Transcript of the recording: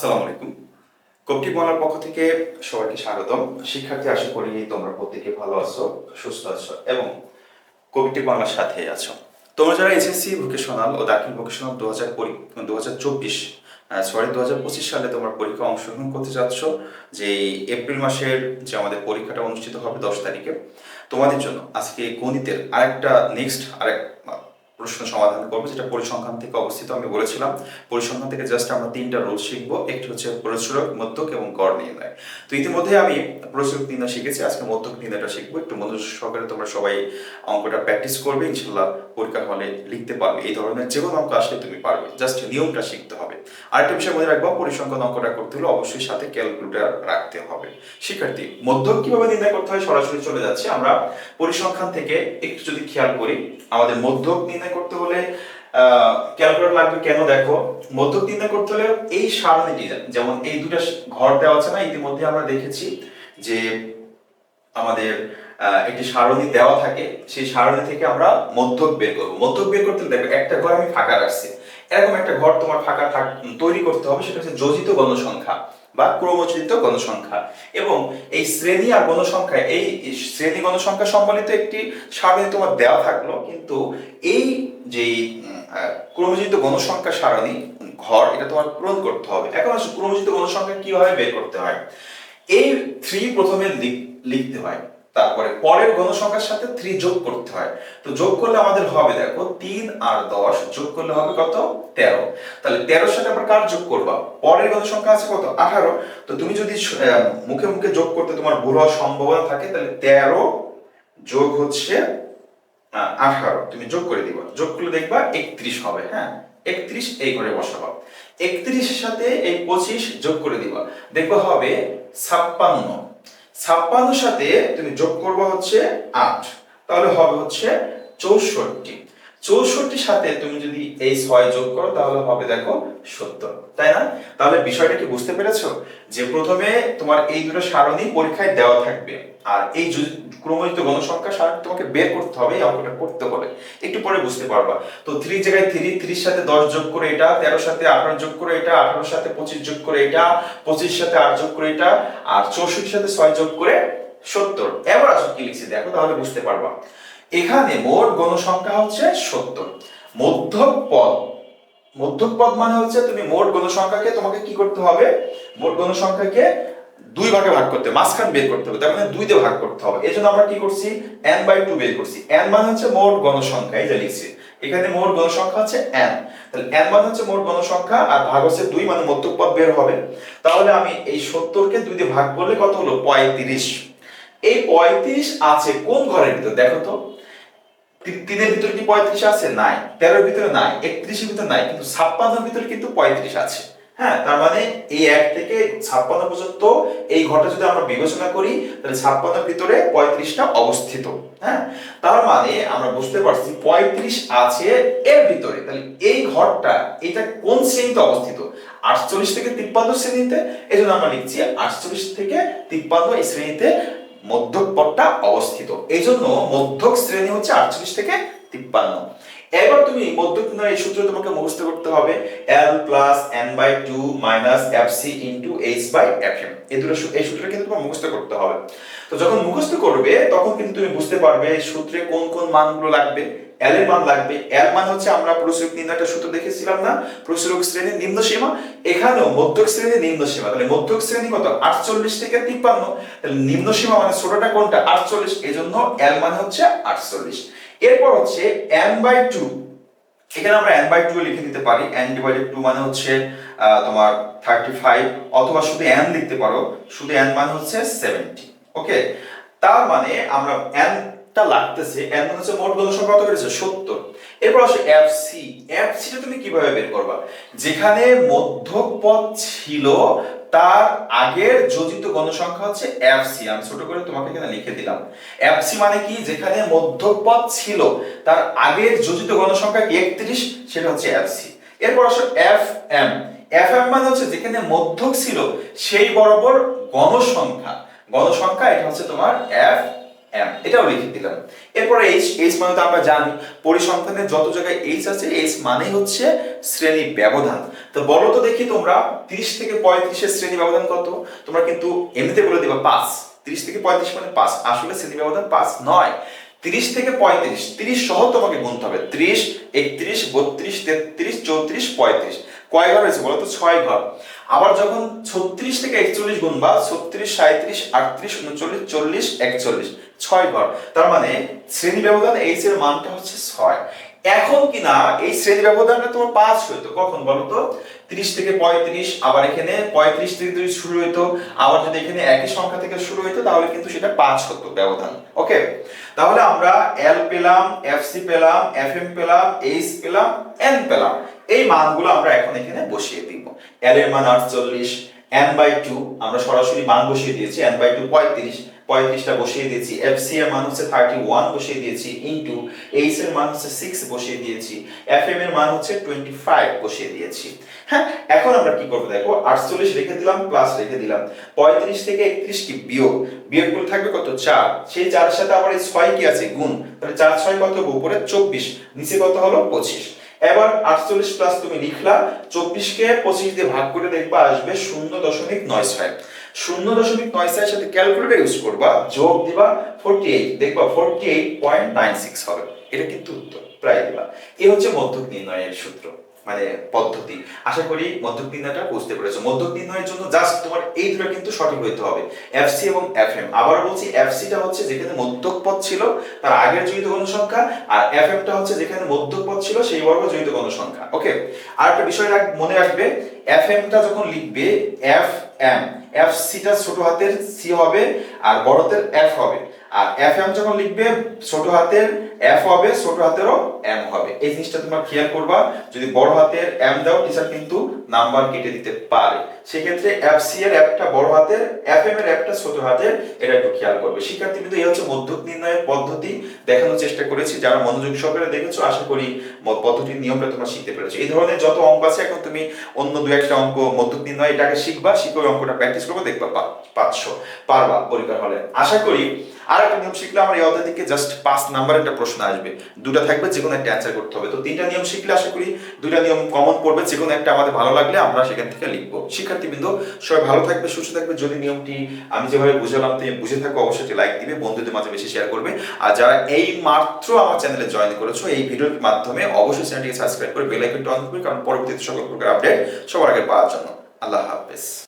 আসসালামু আলাইকুম। কপটি বাংলার পক্ষ থেকে সবাইকে স্বাগতম। শিক্ষার্থী, আশা করি তোমরা প্রত্যেকে ভালো আছো, সুস্থ আছো এবং কবিটি বাংলার সাথে আছো। তোমরা যারা এসএসসি ভোকেশনাল ও দাখিল ভোকেশনাল দু হাজার দু হাজার চব্বিশ সরি দু হাজার পঁচিশ সালে তোমরা পরীক্ষা অংশগ্রহণ করতে যাচ্ছ যে এপ্রিল মাসের যে আমাদের পরীক্ষাটা অনুষ্ঠিত হবে দশ তারিখে। তোমাদের জন্য আজকে গণিতের আরেকটা নেক্সট আরেক প্রশ্ন সমাধান করব, যেটা পরিসংখ্যান থেকে অবস্থিত, আমি বলেছিলাম। পরিসংখ্যান থেকে জাস্ট আমরা তিনটা রুল শিখব, একটি হচ্ছে প্রচুরক, মধ্যক এবং গড় নির্ণয়। তো ইতিমধ্যে আমি প্রচুরক নির্ণয় শিখেছি, আজকে মধ্যক নির্ণয়টা শিখব, একটু মনোযোগ সহকারে তোমরা সবাই অঙ্কটা প্র্যাকটিস করবে ইনশাল্লাহ পরীক্ষা হলে লিখতে পারবে। এই ধরনের যে কোনো অঙ্ক আসলে তুমি পারবে জাস্ট নিয়মটা শিখতে হবে। আরেকটা বিষয় মনে রাখব, পরিসংখ্যান অঙ্কটা করতে হলে অবশ্যই সাথে ক্যালকুলেটর রাখতে হবে। শিক্ষার্থী, মধ্যক কীভাবে নির্ণয় করতে হয় সরাসরি চলে যাচ্ছে। আমরা পরিসংখ্যান থেকে একটু যদি খেয়াল করি, আমাদের মধ্যক নির্ণয় করতে হলে ক্যালকুলেটর লাগবে কেন দেখো? মধ্যক নির্ণয় করতে হলে এই সারণীটি যেমন এই দুটা ঘর দেওয়া আছে না, ইতিমধ্যে আমরা দেখেছি যে আমাদের একটি সারণী দেওয়া থাকে। সেই সারণী থেকে আমরা মধ্যক বের করব। মধ্যক বের করতে দেখো, একটা ঘর আমি ফাঁকা রাখছি। এরকম একটা ঘর তোমার ফাঁকা তৈরি করতে হবে, সেটা হচ্ছে যোজিত গণসংখ্যা। বা ক্রমচিত গণসংখ্যা। এবং এই শ্রেণি আর গণসংখ্যা, এই শ্রেণি গণসংখ্যা সম্বলিত একটি সারণী তোমার দেওয়া থাকল, কিন্তু এই যে ক্রমচিত গণসংখ্যা সারণী, ঘর, এটা তোমার পূরণ করতে হবে। এখন ক্রমচিত গণসংখ্যা কীভাবে বের করতে হয়? এই থ্রি প্রথমে লিখ- লিখতে হয়। তারপরে পরের গণসংখ্যার সাথে থ্রি যোগ করতে হয়। তো যোগ করলে আমাদের হবে দেখো তিন আর দশ, যোগ করলে হবে কত? তেরো। তাহলে তেরোর সাথে আবার কার যোগ করবা? পরের গণসংখ্যা আছে কত? আঠারো। তো তুমি যদি মুখে মুখে যোগ করতে তোমার ভুল হওয়ার সম্ভাবনা থাকে, তাহলে তেরো যোগ হচ্ছে আঠারো। তুমি যোগ করে দিবা। যোগ করলে দেখবা একত্রিশ হবে হ্যাঁ? একত্রিশ এই ঘরে বসাবা। একত্রিশের সাথে এই পঁচিশ যোগ করে দিবা। দেখবা হবে ছাপ্পান্ন। ছাপ্পান্নর সাথে তুমি যোগ করবা হচ্ছে আট। তাহলে হবে হচ্ছে চৌষট্টি। চৌষট্টির সাথে তুমি যদি এই ছয় যোগ করো, তাহলে হবে দেখো সত্তর। তাই না? তাহলে বিষয়টা কি বুঝতে পেরেছ? যে প্রথমে তোমার এই দুটো সারণী পরীক্ষায় দেওয়া থাকবে। আর এই ক্রমজিত গণসংখ্যা সারণী তোমাকে বের করতে হবে, এই অঙ্কটা করতে হবে একটু পরে বুঝতে পারবা। তো থ্রি জায়গায় থ্রি থ্রির সাথে দশ যোগ করে এটা তেরোর সাথে আঠারো যোগ করে এটা আঠারোর সাথে পঁচিশ যোগ করে এটা, পঁচিশ সাথে আট যোগ করে এটা, আর চৌষট্টির সাথে ছয় যোগ করে সত্তর। এবার আসো কি লিখছি দেখো, তাহলে বুঝতে পারবা। এখানে মোট গণসংখ্যা হচ্ছে সত্তর। মধ্যক পদ। মধ্যক পদ মানে হচ্ছে তুমি মোট গণসংখ্যাকে তোমাকে কি করতে হবে? মোট গণসংখ্যাকে দুই ভাগে ভাগ করতে মাঝখান বের করতে হবে, তার মানে দুই দিয়ে ভাগ করতে হবে। এই জন্য আমরা কি করছি? এন বাই টু বের করছি। n মানে হচ্ছে মোট গণসংখ্যা, এই যে লিখছি। এখানে মোট গণসংখ্যা হচ্ছে n তাহলে n মানে হচ্ছে মোট গণসংখ্যা আর ভাগ হচ্ছে দুই মানে মধ্যক পদ বের হবে। তাহলে আমি এই সত্তরকে দুই দিয়ে ভাগ করলে কত হলো? পঁয়ত্রিশ। এই পঁয়ত্রিশ আছে কোন ঘরের ভিতর? দেখো তি- তিনের ভিতরে কি পঁয়ত্রিশ আছে? নাই। তেরোর ভিতরে নাই, একত্রিশের ভিতরে নাই, কিন্তু ছাপ্পান্নর ভিতরে কিন্তু পঁয়ত্রিশ আছে। হ্যাঁ তার মানে এই এক থেকে ছাপ্পান্ন পর্যন্ত এই ঘরটা যদি আমরা বিবেচনা করি, তাহলে ছাপ্পান্নের ভিতরে পঁয়ত্রিশটা অবস্থিত। হ্যাঁ তার মানে আমরা বুঝতে পারছি পঁয়ত্রিশ আছে এর ভিতরে। তাহলে এই ঘরটা, এটা কোন শ্রেণীতে অবস্থিত? আটচল্লিশ থেকে তিপ্পান্ন শ্রেণীতে এই জন্য আমরা লিখছি আটচল্লিশ থেকে তিপ্পান্ন এই শ্রেণীতে মধ্যক অবস্থিত। এই জন্য মধ্যক শ্রেণি হচ্ছে আটচল্লিশ থেকে তিপ্পান্ন। এবার তুমি মধ্যক এই সূত্র তোমাকে মুখস্থ করতে হবে। L plus N by two minus F C into H by F M এই দুটো এই সূত্রে কিন্তু তোমার মুখস্থ করতে হবে। তো যখন মুখস্থ করবে, তখন কিন্তু তুমি বুঝতে পারবে সূত্রে কোন কোন মানগুলো লাগবে। এল এর মান লাগবে। এল মান হচ্ছে আমরা প্রসূরক নির্ণয়টা সূত্র দেখেছিলাম না? প্রসূরক শ্রেণির নিম্ন সীমা। এখানেও মধ্যক শ্রেণির নিম্ন সীমা। তাহলে মধ্যক শ্রেণি কত? আটচল্লিশ থেকে তিপ্পান্ন। তাহলে নিম্ন সীমা মানে ছোটটা কোনটা? আটচল্লিশ। এজন্য জন্য এল মানে হচ্ছে আটচল্লিশ। এরপর হচ্ছে এন বাই টু এখানে আমরা n বাই টু লিখে দিতে পারি। n ডিভাইডেড টু মানে হচ্ছে তোমার থার্টি ফাইভ অথবা শুধু n লিখতে পারো। শুধু n মান হচ্ছে সেভেন্টি ওকে তার মানে আমরা n টা লাগতেছে মানে হচ্ছে মোট গণসংখ্যা কত বেড়েছে সত্তর। এরপর আসে এফ সি এফ সিটা তুমি কীভাবে বের করবা? যেখানে মধ্যক পদ ছিল, তার আগের যোজিত গণসংখ্যা হচ্ছে এফ সি আমি ছোট করে তোমাকে এখানে লিখে দিলাম। এফ সি মানে কি? যেখানে মধ্যক পদ ছিল, তার আগের যোজিত গণসংখ্যা একত্রিশ, সেটা হচ্ছে এফ সি এরপর আসো এফ এম এফ এম মানে হচ্ছে যেখানে মধ্যক ছিল, সেই বরাবর গণসংখ্যা। গণসংখ্যা, এটা হচ্ছে তোমার এফ এম এটাও লিখে দিলাম। এরপরে এইচ এইচ মানে তো আমরা জানি পরিসংখ্যানের যত জায়গায় এইচ আছে এইচ মানে হচ্ছে শ্রেণি ব্যবধান। তো বলো তো দেখি তোমরা 30 থেকে 35 এর শ্রেণি ব্যবধান কত? তোমরা কিন্তু এমনিতে বলে দিবা পাঁচ। 30 থেকে 35 মানে পাঁচ। আসলে শ্রেণি ব্যবধান পাঁচ নয়। 30 থেকে 35 30 সহ তোমাকে গুনতে হবে। 30 31 32 33 34 35 কয় ঘর হয়েছে বলো তো? ছয় ঘর। আবার যখন 36 থেকে 41 গুনবা 36 37 38 39 40 41 ছয় ঘর। তার মানে শ্রেণি ব্যবধান এইচ এর মানটা হচ্ছে ছয়। এখন কি না এই শ্রেণি ব্যবধানটা তোমার পাঁচ হইতো। কখন বলো তো? 30 থেকে 35 আবার এখানে 35 থেকে যদি শুরু হইতো। আবার যদি এখানে একই সংখ্যা থেকে শুরু হইতো, তাহলে কিন্তু সেটা পাঁচ হতো ব্যবধান। ওকে? তাহলে আমরা এল পেলাম এফসি পেলাম এফএম পেলাম এইচ পেলাম এন পেলাম। এই মানগুলো আমরা এখন এখানে বসিয়ে দিব। এল এর মান আটচল্লিশ এন বাই টু আমরা সরাসরি মান বসিয়ে দিয়েছি এন বাই টু পঁয়ত্রিশ। পঁয়ত্রিশটা বসিয়ে দিয়েছি এফ সি এর মান হচ্ছে থার্টি ওয়ান বসিয়ে দিয়েছি ইন্টু এইচ এর মান হচ্ছে সিক্স বসিয়ে দিয়েছি এফ এম এর মান হচ্ছে টোয়েন্টি ফাইভ বসিয়ে দিয়েছি। হ্যাঁ এখন আমরা কি করব দেখো, আটচল্লিশ রেখে দিলাম প্লাস রেখে দিলাম। পঁয়ত্রিশ থেকে একত্রিশ কি বিয়োগ? বিয়োগ করে থাকবে কত? চার। সেই চারের সাথে আবার এই ছয় কি আছে? গুণ। তাহলে চার, ছয় কত উপরে চব্বিশ। নিচে কত হলো? পঁচিশ। এবার আটচল্লিশ প্লাস তুমি লিখলা, চব্বিশকে পঁচিশ দিয়ে ভাগ করে দেখবা আসবে শূন্য দশমিক নয় ছয়। শূন্য দশমিক নয় ছয়ের সাথে ক্যালকুলেটর ইউজ করবা, যোগ দিবা ফোরটি এইট দেখবা forty eight point nine six হবে। এটা কিন্তু উত্তর, প্রায় দিবা। এই হচ্ছে মধ্যক নির্ণয়ের সূত্র মানে পদ্ধতি। আশা করি মধ্যক নির্ণয়টা বুঝতে পেরেছ। মধ্যক নির্ণয়ের জন্য জাস্ট তোমার এই দুটো কিন্তু সঠিক হইতে হবে এফসি এবং এফএম আবার বলছি এফসিটা হচ্ছে যেখানে মধ্যক পদ ছিল, তার আগের জড়িত গণসংখ্যা আর এফ এফএমটা হচ্ছে যেখানে মধ্যক পদ ছিল, সেই বর্গ জড়িত গণসংখ্যা ওকে আর একটা বিষয় মনে রাখবে এফএমটা যখন লিখবে এফ এম এফ সিটা ছোট হাতের সি হবে আর বড়তের এফ হবে। আর এফ এম যখন লিখবে, ছোট হাতের এফ হবে, ছোট হাতেরও এম হবে। এই জিনিসটা তোমরা খেয়াল করবা। যদি বড় হাতের এম দাও টিচার কিন্তু নাম্বার কেটে দিতে পারে। সেক্ষেত্রে এফ সি এর অ্যাপটা বড় হাতের এফ এম এর অ্যাপটা ছোট হাতের, এটা একটু খেয়াল করবে। শিক্ষার্থী কিন্তু এই হচ্ছে মধ্যক নির্ণয়ের পদ্ধতি দেখানোর চেষ্টা করেছি। যারা মনোযোগ সহকারে দেখেছ, আশা করি পদ্ধতির নিয়মটা তোমরা শিখতে পেরেছ। এই ধরনের যত অঙ্ক আছে, এখন তুমি অন্য দু একটা অঙ্ক মধ্যক নির্ণয় এটাকে শিখবা, শিখে অঙ্কটা প্র্যাকটিস করব, দেখবা পাঁচশো পারবা পরীক্ষার হলে। আশা করি আর একটা নিয়ম শিখলে আমার এই অধ্যায় থেকে জাস্ট পাঁচ নাম্বার একটা প্রশ্ন আসবে। দুটা থাকবে যে কোনো একটা অ্যান্সার করতে হবে। তো তিনটা নিয়ম শিখলে আশা করি দুইটা নিয়ম কমন পড়বে যে কোনো একটা আমাদের ভালো লাগলে আমরা সেখান থেকে লিখব। শিক্ষার্থীবৃন্দ, সবাই ভালো থাকবে, সুস্থ থাকবে। যদি নিয়মটি আমি যেভাবে বুঝালাম, তুমি বুঝে থাকো, অবশ্যই লাইক দিবে, বন্ধুদের মাঝে বেশি শেয়ার করবে। আর যারা এই মাত্র আমার চ্যানেলে জয়েন করেছ, এই ভিডিওর মাধ্যমে অবশ্যই চ্যানেলটিকে সাবস্ক্রাইব করে বেল আইকনটা অন করবে কারণ পরবর্তীতে সকল প্রকার আপডেট সবার আগে পাওয়ার জন্য। আল্লাহ হাফেজ।